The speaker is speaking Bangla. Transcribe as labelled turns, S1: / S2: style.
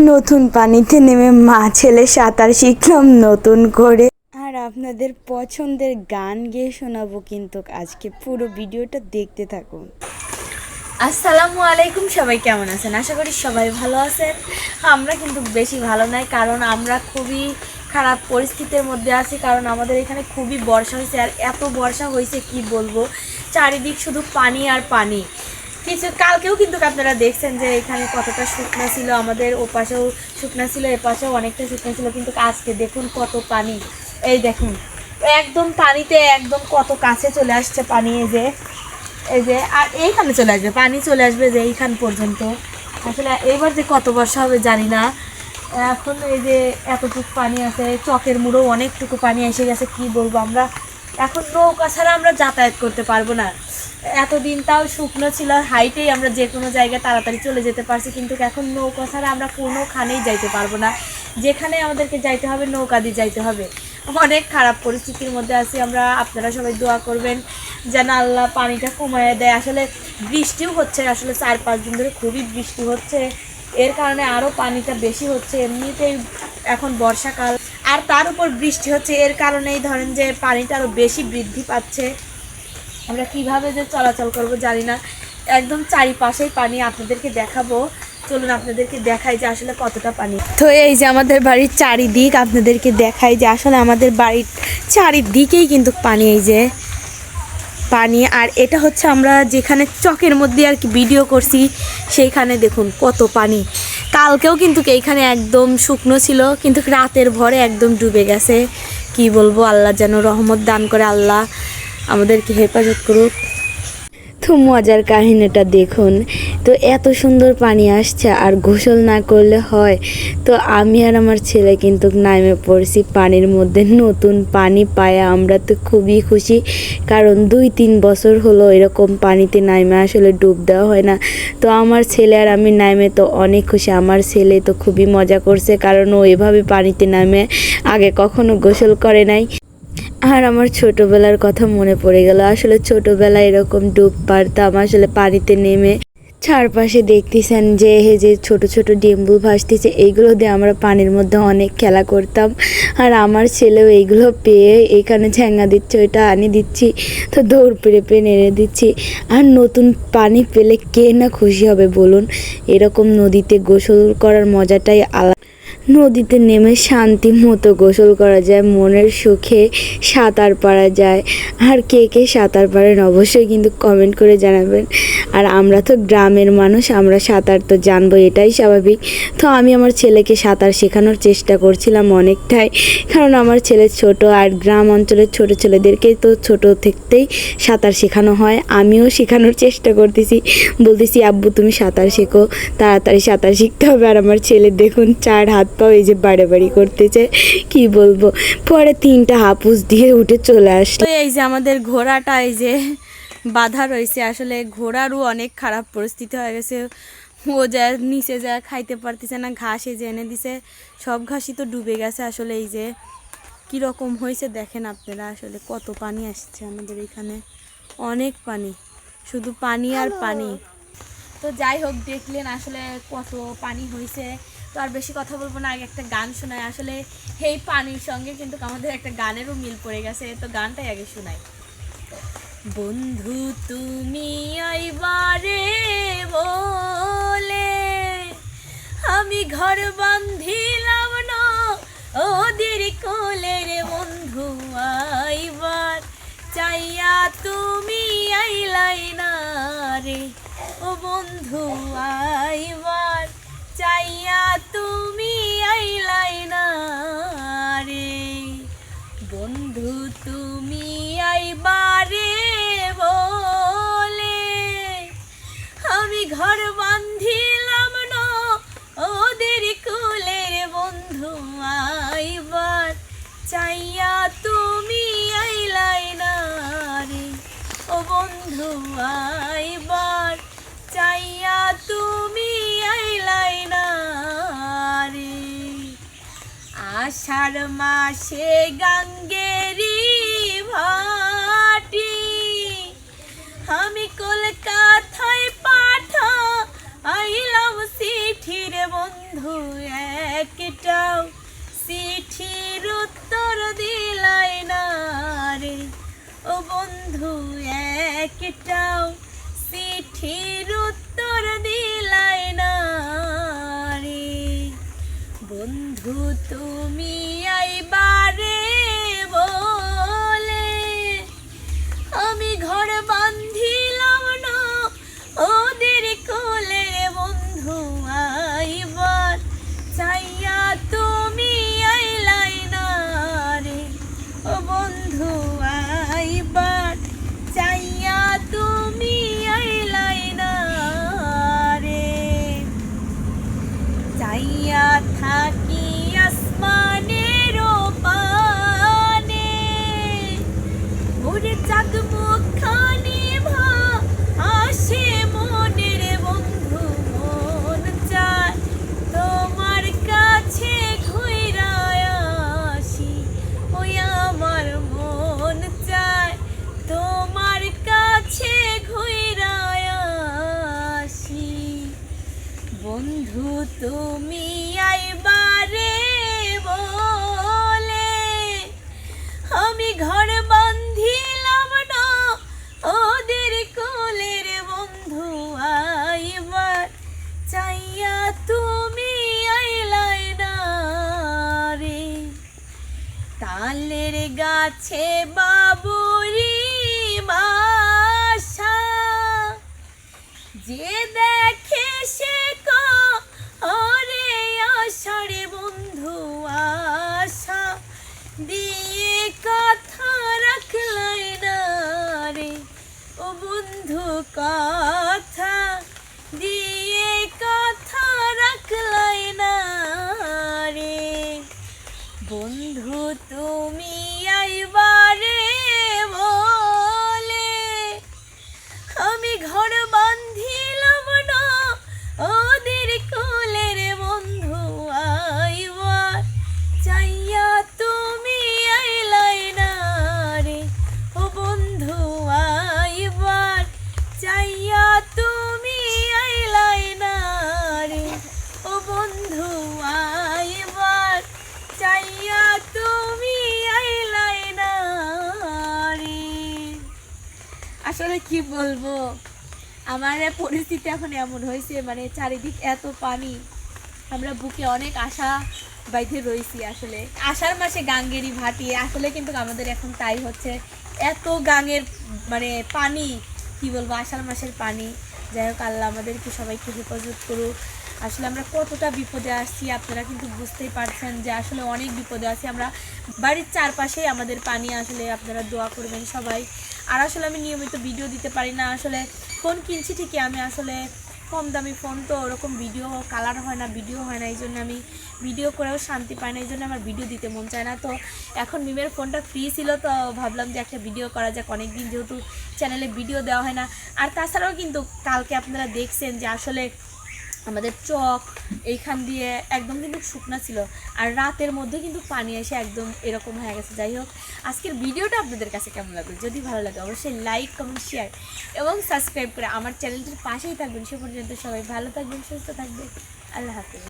S1: নতুন পানিতে নেমে মা ছেলে সাঁতার শিখলাম নতুন করে। আর আপনাদের পছন্দের গান গেয়ে শোনাবো কিন্তু আজকে পুরো ভিডিওটা দেখতে থাকুন। আসসালামু আলাইকুম, সবাই কেমন আছেন? আশা করি সবাই ভালো আছেন। আমরা কিন্তু বেশি ভালো নাই কারণ আমরা খুবই খারাপ পরিস্থিতির মধ্যে আছি, কারণ আমাদের এখানে খুবই বর্ষা হয়েছে। আর এত বর্ষা হয়েছে, কি বলব? চারিদিক শুধু পানি আর পানি। কিছু কালকেও কিন্তু আপনারা দেখছেন যে এখানে কতটা শুকনা ছিল, আমাদের ও পাশেও শুকনা ছিল এ পাশেও অনেকটা শুকনা ছিল, কিন্তু আজকে দেখুন কত পানি। এই দেখুন, একদম পানিতে একদম কত কাছে চলে আসছে পানি, এই যে এই যে, আর এইখানে চলে আসবে, পানি চলে আসবে যে এইখান পর্যন্ত। আসলে এবার যে কত বর্ষা হবে জানি না। এখন এই যে এতটুকু পানি আছে, চকের মুড়ো অনেকটুকু পানি এসে গেছে, কি বলব আমরা? এখন নৌকা ছাড়া আমরা যাতায়াত করতে পারব না। এতদিন তাও শুকনো ছিল হাইটেই আমরা যে কোনো জায়গায় তাড়াতাড়ি চলে যেতে পারছি, কিন্তু এখন নৌকা ছাড়া আমরা কোনোখানেই যাইতে পারব না। যেখানে আমাদেরকে যাইতে হবে, নৌকা দিয়ে যাইতে হবে। অনেক খারাপ পরিস্থিতির মধ্যে আছি আমরা, আপনারা সবাই দোয়া করবেন যেন আল্লাহ পানিটা কমায় দেয়। আসলে বৃষ্টিও হচ্ছে, আসলে চার পাঁচ দিন ধরে খুবই বৃষ্টি হচ্ছে। এর কারণে আরও পানিটা বেশি হচ্ছে, এমনিতেই এখন বর্ষাকাল। আর তার উপর বৃষ্টি হচ্ছে, এর কারণেই ধরেন যে পানিটা আরও বেশি বৃদ্ধি পাচ্ছে। আমরা কীভাবে যে চলাচল করব জানি না। একদম চারিপাশেই পানি আপনাদেরকে দেখাবো। চলুন আপনাদেরকে দেখাই যে আসলে কতটা পানি। তো এই যে আমাদের বাড়ির চারিদিক আপনাদেরকে দেখাই যে আসলে আমাদের বাড়ির চারিদিকেই কিন্তু পানি, এই যে পানি। আর এটা হচ্ছে আমরা যেখানে চকের মধ্যে আর কি ভিডিও করছি, সেইখানে দেখুন কত পানি। কালকেও কিন্তু এইখানে একদম শুকনো ছিল, কিন্তু রাতের ভরে একদম ডুবে গেছে। কি বলব, আল্লাহ যেন রহমত দান করে আল্লাহ। আমাদেরকে হেফাজত করুক। তো মজার কাহিনীটা দেখুন। তো এত সুন্দর পানি আসছে আর গোসল না করলে হয়। তো আমি আর আমার ছেলে কিন্তু নামে পড়ছি পানির মধ্যে। নতুন পানি পায়, আমরা তো খুবই খুশি। কারণ দুই তিন বছর হলো এরকম পানিতে নামে আসলে ডুব দেওয়া হয় না। তো আমার ছেলে আর আমি নামে তো অনেক খুশি। আমার ছেলে তো খুবই মজা করছে, কারণ ও এভাবে পানিতে নামে আগে কখনো গোসল করে নাই। আর আমার ছোটবেলার কথা মনে পড়ে গেল। আসলে ছোটবেলায় এরকম ডুব পারতাম, আসলে পানিতে নেমে চারপাশে দেখতেছেন যে হে যে ছোট ছোট ডেম্বু ভাসতেছে এইগুলো দিয়ে আমরা পানির মধ্যে অনেক খেলা করতাম। আর আমার ছেলেও এইগুলো পেয়ে এখানে ঝ্যাঙ্গা দিচ্ছে, ওইটা আনি দিচ্ছি, তো দৌড় পেরে পেয়ে নেড়ে দিচ্ছি। আর নতুন পানি পেলে কে না খুশি হবে বলুন? এরকম নদীতে গোসল করার মজাটাই আলাদা। নদীতে নেমে শান্তি মতো গোসল করা যায়, মনের সুখে সাঁতার পারা যায়। আর কে কে সাঁতার পারেন অবশ্যই কিন্তু কমেন্ট করে জানাবেন। আর আমরা তো গ্রামের মানুষ, আমরা সাঁতার তো জানব, এটাই স্বাভাবিক। তো আমি আমার ছেলেকে সাঁতার শেখানোর চেষ্টা করছিলাম অনেকটাই। কারণ আমার ছেলে ছোট আর গ্রাম অঞ্চলের ছোট ছেলেদেরকে তো ছোট থেকেই সাঁতার শেখানো হয়। আমিও শেখানোর চেষ্টা করতেছি। বলতেছি, আব্বু, তুমি সাঁতার শেখো, তাড়াতাড়ি সাঁতার শিখতে হবে। আর আমার ছেলে দেখুন, চার হাত পাও এই যে বাড়াবাড়ি করতেছে কি বলব? পরে তিনটা হাপুস দিয়ে উঠে চলে আসলো। এই যে আমাদের ঘোড়াটা এই যে বাধা রয়েছে। আসলে ঘোড়ারও অনেক খারাপ পরিস্থিতি হয়ে গেছে। ও যা নিচে যা খাইতে পারতেছে না ঘাস এই যে এনে দিছে সব ঘাসই তো ডুবে গেছে। আসলে এই যে কীরকম হয়েছে দেখেন আপনারা। আসলে কত পানি আসছে আমাদের এখানে। অনেক পানি। শুধু পানি আর পানি। তো যাই হোক দেখলেন আসলে কত পানি হয়েছে। তো আর বেশি কথা বলব না, আগে একটা গান শোনায় আসলে হেই পানির সঙ্গে কিন্তু আমাদের একটা গানেরও মিল পড়ে গেছে, তো গানটাই আগে শোনাই। বন্ধু তুমি আইবারে বলে, আমি ঘর বান্ধিলাম না, ওদের কোলের বন্ধু আইবার চাইয়া তুমি আইলাই না রে। ও বন্ধু আইবার চাইয়া তুমি আইলাই না রে বন্ধু, তুমি আইবারে বলে আমি ঘর বান্ধিলাম না, ওদের কোলের বন্ধু আইবার। চাইয়া তুমি আইলাই না রে ও বন্ধু আইবার। চাইয়া তুমি আইলাই না আষাঢ় মাসে গাঙ্গেরি ভাটি। আমি কলকাতায় পাঠা আইলাম চিঠির বন্ধু একটাও। চিঠির উত্তর দিলাই না রে। ও বন্ধু একটাও। চিঠির 哎呀他 তালের গাছে বাবুরি বাসা। যে দেখে সে ওরে আষাঢ়ে বন্ধু আশা। দিয়ে কথা রাখলাই না রে, ও বন্ধু কথা আসলে কি বলব? আমার পরিস্থিতি এখন এমন হয়েছে মানে চারিদিক এত পানি। আমরা বুকে অনেক আশা বাইধে রয়েছি আসলে। আষাঢ় মাসে গাঙ্গেরি ভাটি, আসলে কিন্তু আমাদের এখন তাই হচ্ছে। এত গাঙের মানে পানি, কি বলব, আষাঢ় মাসের পানি। যাই হোক, আল্লাহ আমাদেরকে সবাইকে হেফাজত করুক। আসলে আমরা কতটা বিপদে আসছি, আপনারা কিন্তু বুঝতেই পারছেন যে আসলে অনেক বিপদে আছি। আমরা বাড়ির চারপাশেই আমাদের পানি, আসলে আপনারা দোয়া করবেন সবাই। আর আসলে আমি নিয়মিত ভিডিও দিতে পারি না, আসলে ফোন কিনছি ঠিকই, আমি আসলে কম দামি ফোন তো ওরকম ভিডিও কালার হয় না ভিডিও হয় না, এই জন্য আমি ভিডিও করেও শান্তি পাই না, এই জন্য আমার ভিডিও দিতে মন চায় না। তো এখন মিমের ফোনটা ফ্রি ছিল, তো ভাবলাম যে একটা ভিডিও করা যাক, অনেকদিন যেহেতু চ্যানেলে ভিডিও দেওয়া হয় না। আর তাছাড়াও কিন্তু কালকে আপনারা দেখছেন যে আসলে আমাদের চক, এইখান দিয়ে একদম কিন্তু শুকনা ছিল। আর রাতের মধ্যে কিন্তু পানি এসে একদম এরকম হয়ে গেছে। যাই হোক, আজকের ভিডিওটা আপনাদের কাছে কেমন লাগবে যদি ভালো লাগে, অবশ্যই লাইক, কমেন্ট, শেয়ার এবং সাবস্ক্রাইব করে আমার চ্যানেলটির পাশেই থাকবেন। সে পর্যন্ত সবাই ভালো থাকবেন, সুস্থ থাকবেন। আল্লাহ হাফিজ।